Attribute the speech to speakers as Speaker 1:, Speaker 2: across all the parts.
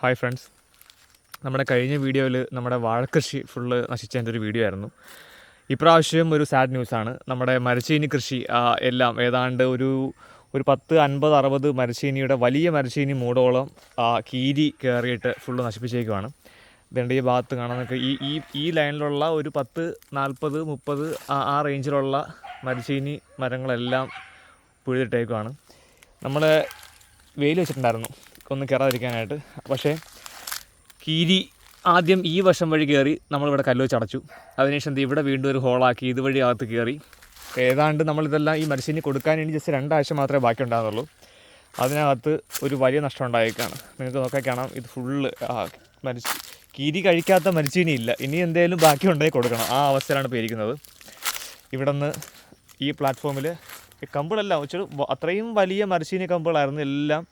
Speaker 1: Hi friends നമ്മുടെ കഴിഞ്ഞ വീഡിയോയിൽ നമ്മുടെ വാഴക്കൃഷി ഫുള്ള് നശിച്ചതിന്റെ ഒരു വീഡിയോ ആയിരുന്നു. ഇപ്രാവശ്യം ഒരു സാഡ് ന്യൂസാണ് നമ്മുടെ മരച്ചീനി കൃഷി എല്ലാം ഏതാണ്ട് ഒരു ഒരു പത്ത് അൻപത് അറുപത് മരച്ചീനിയുടെ വലിയ മരച്ചീനി മൂടോളം കീരി കയറിയിട്ട് ഫുള്ള് നശിപ്പിച്ചേക്കുവാണ്. ഇതുണ്ട് ഈ ഭാഗത്ത് കാണാനൊക്കെ ഈ ഈ ഈ ലൈനിലുള്ള ഒരു പത്ത് നാൽപ്പത് മുപ്പത് ആ റേഞ്ചിലുള്ള മരച്ചീനി മരങ്ങളെല്ലാം പുഴുതിട്ടേക്കുവാണ് നമ്മൾ വെയിൽ വെച്ചിട്ടുണ്ടായിരുന്നു. ഒന്ന് കയറാതിരിക്കാനായിട്ട് പക്ഷേ കീരി ആദ്യം ഈ വശം വഴി കയറി നമ്മളിവിടെ കല്ല് വെച്ച് അടച്ചു. അതിനുശേഷം ഇവിടെ വീണ്ടും ഒരു ഹോളാക്കി ഇതുവഴി അകത്ത് കയറി ഏതാണ്ട് നമ്മളിതെല്ലാം ഈ മനുഷ്യന് കൊടുക്കാൻ വേണ്ടി ജസ്റ്റ് രണ്ടാഴ്ച മാത്രമേ ബാക്കി ഉണ്ടാകുന്നുള്ളൂ അതിനകത്ത് ഒരു വലിയ നഷ്ടം ഉണ്ടായേക്കാണ്. നിങ്ങൾക്ക് നോക്കാൻ കാണാം ഇത് ഫുള്ള് മരിച്ച് കീരി കഴിക്കാത്ത മരിച്ചീനി ഇല്ല. ഇനി എന്തേലും ബാക്കി ഉണ്ടെങ്കിൽ കൊടുക്കണം. ആ അവസ്ഥയിലാണ് ഇപ്പോൾ ഇരിക്കുന്നത്. ഇവിടെ നിന്ന് ഈ പ്ലാറ്റ്ഫോമിൽ കമ്പിളെല്ലാം വെച്ചാൽ അത്രയും വലിയ മരച്ചീനി കമ്പുകളായിരുന്നു എല്ലാം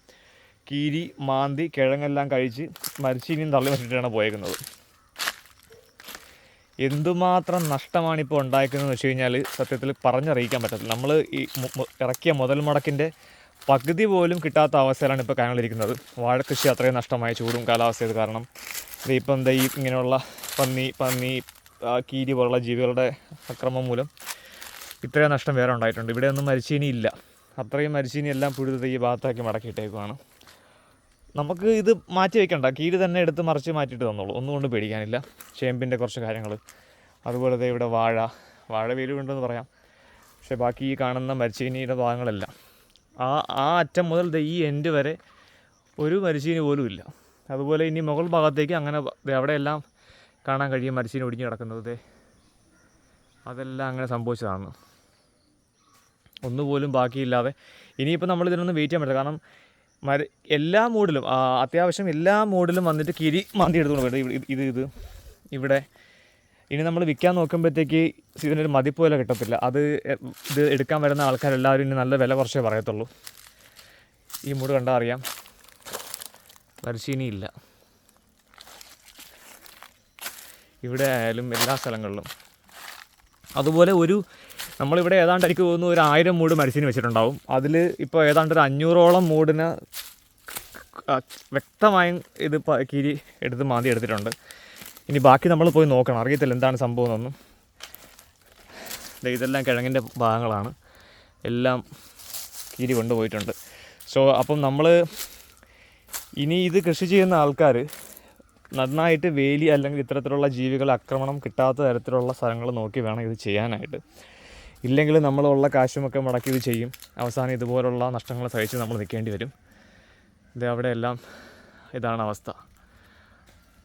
Speaker 1: കീരി മാന്തി കിഴങ്ങെല്ലാം കഴിച്ച് മരിച്ചിനിയും തള്ളി വെച്ചിട്ടാണ് പോയേക്കുന്നത്. എന്തുമാത്രം നഷ്ടമാണ് ഇപ്പോൾ ഉണ്ടായിരിക്കുന്നതെന്ന് വെച്ച് കഴിഞ്ഞാൽ സത്യത്തിൽ പറഞ്ഞറിയിക്കാൻ പറ്റത്തില്ല. നമ്മൾ ഈ ഇറക്കിയ മുതൽ മുടക്കിന്റെ പകുതി പോലും കിട്ടാത്ത അവസ്ഥയിലാണ് ഇപ്പോൾ കാര്യങ്ങളിരിക്കുന്നത് വാഴക്കൃഷി അത്രയും നഷ്ടമായ ചൂടും കാലാവസ്ഥയത് കാരണം. ഇതിപ്പം എന്താ ഈ ഇങ്ങനെയുള്ള പന്നി പന്നി കീരി പോലുള്ള ജീവികളുടെ അക്രമം മൂലം ഇത്രയും നഷ്ടം വേറെ ഉണ്ടായിട്ടുണ്ട്. ഇവിടെയൊന്നും മരിച്ചീനി ഇല്ല അത്രയും മരിച്ചീനി എല്ലാം പുഴുത് ഈ ഭാഗത്താക്കി മടക്കിയിട്ടേക്കുവാണ്. നമുക്ക് ഇത് മാറ്റി വെക്കണ്ട. കീഴ് തന്നെ എടുത്ത് മറിച്ച് മാറ്റിയിട്ട് തന്നോളൂ. ഒന്നുകൊണ്ട് പേടിക്കാനില്ല. ചേമ്പിന്റെ കുറച്ച് കാര്യങ്ങൾ. അതുപോലെ ഇവിടെ വാഴ. വാഴ വേലുണ്ടെന്ന് പറയാം. പക്ഷേ ബാക്കി ഈ കാണുന്ന മരിച്ചീനിയുടെ ഭാഗങ്ങളെല്ലാം. ആ ആ അറ്റം മുതൽ ഈ എൻഡ് വരെ ഒരു മരിച്ചീനി പോലും ഇല്ല. അതുപോലെ ഇനി മുകൾ ഭാഗത്തേക്ക് അങ്ങനെ അവിടെയെല്ലാം കാണാൻ കഴിയും മരിച്ചീനി ഒടിഞ്ഞ് കിടക്കുന്നത് അതെല്ലാം അങ്ങനെ സംഭവിച്ചതാണ്. ഒന്നുപോലും ബാക്കിയില്ലാതെ. ഇനിയിപ്പോൾ നമ്മൾ ഇതിനൊന്നും വെയിറ്റ് ചെയ്യാൻ പറ്റില്ല. കാരണം മര എല്ലാ മൂഡിലും അത്യാവശ്യം എല്ലാ മൂഡിലും വന്നിട്ട് കിരി മാന്തി എടുത്തുകൊണ്ട് പോയിട്ട് ഇത് ഇത് ഇവിടെ ഇനി നമ്മൾ വിൽക്കാൻ നോക്കുമ്പോഴത്തേക്ക് ഇതിനൊരു മതിപ്പ് വില കിട്ടത്തില്ല. അത് ഇത് എടുക്കാൻ വരുന്ന ആൾക്കാരെല്ലാവരും ഇനി നല്ല വില കുറച്ചേ പറയത്തുള്ളൂ. ഈ മൂട് കണ്ടാൽ അറിയാം. പരിശീലിനിയില്ല ഇവിടെ ആയാലും എല്ലാ സ്ഥലങ്ങളിലും. അതുപോലെ ഒരു നമ്മളിവിടെ ഏതാണ്ട് എനിക്ക് തോന്നുന്നു ഒരു ആയിരം മൂട് മരിച്ചിന് വെച്ചിട്ടുണ്ടാവും. അതിൽ ഇപ്പോൾ ഏതാണ്ട് ഒരു അഞ്ഞൂറോളം മൂടിന് വ്യക്തമായും ഇത് കിരി എടുത്ത് മാന്തി എടുത്തിട്ടുണ്ട്. ഇനി ബാക്കി നമ്മൾ പോയി നോക്കണം. അറിയത്തില്ല എന്താണ് സംഭവം എന്നൊന്നും. ഇതെല്ലാം കിഴങ്ങിന്റെ ഭാഗങ്ങളാണ്. എല്ലാം കിരി കൊണ്ടുപോയിട്ടുണ്ട്. സോ അപ്പം നമ്മൾ ഇനി ഇത് കൃഷി ചെയ്യുന്ന ആൾക്കാർ നന്നായിട്ട് വേലി അല്ലെങ്കിൽ ഇത്തരത്തിലുള്ള ജീവികളെ ആക്രമണം കിട്ടാത്ത തരത്തിലുള്ള സ്ഥലങ്ങൾ നോക്കി വേണം ഇത് ചെയ്യാനായിട്ട്. ഇല്ലെങ്കിൽ നമ്മളുള്ള കാശുമൊക്കെ മുടക്കി ഇത് ചെയ്യും. അവസാനം ഇതുപോലുള്ള നഷ്ടങ്ങൾ സഹിച്ച് നമ്മൾ നിൽക്കേണ്ടി വരും. ഇത് അവിടെയെല്ലാം ഇതാണ് അവസ്ഥ.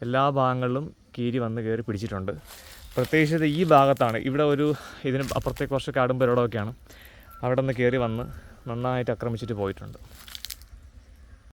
Speaker 1: എല്ലാ ഭാഗങ്ങളിലും കീരി വന്ന് കയറി പിടിച്ചിട്ടുണ്ട്. പ്രത്യേകിച്ച് ഈ ഭാഗത്താണ്. ഇവിടെ ഒരു ഇതിന് അപ്പുറത്തേക്ക് കുറച്ച് കാടും പരിപാടമൊക്കെയാണ് അവിടെ നിന്ന് കയറി വന്ന് നന്നായിട്ട് ആക്രമിച്ചിട്ട് പോയിട്ടുണ്ട്.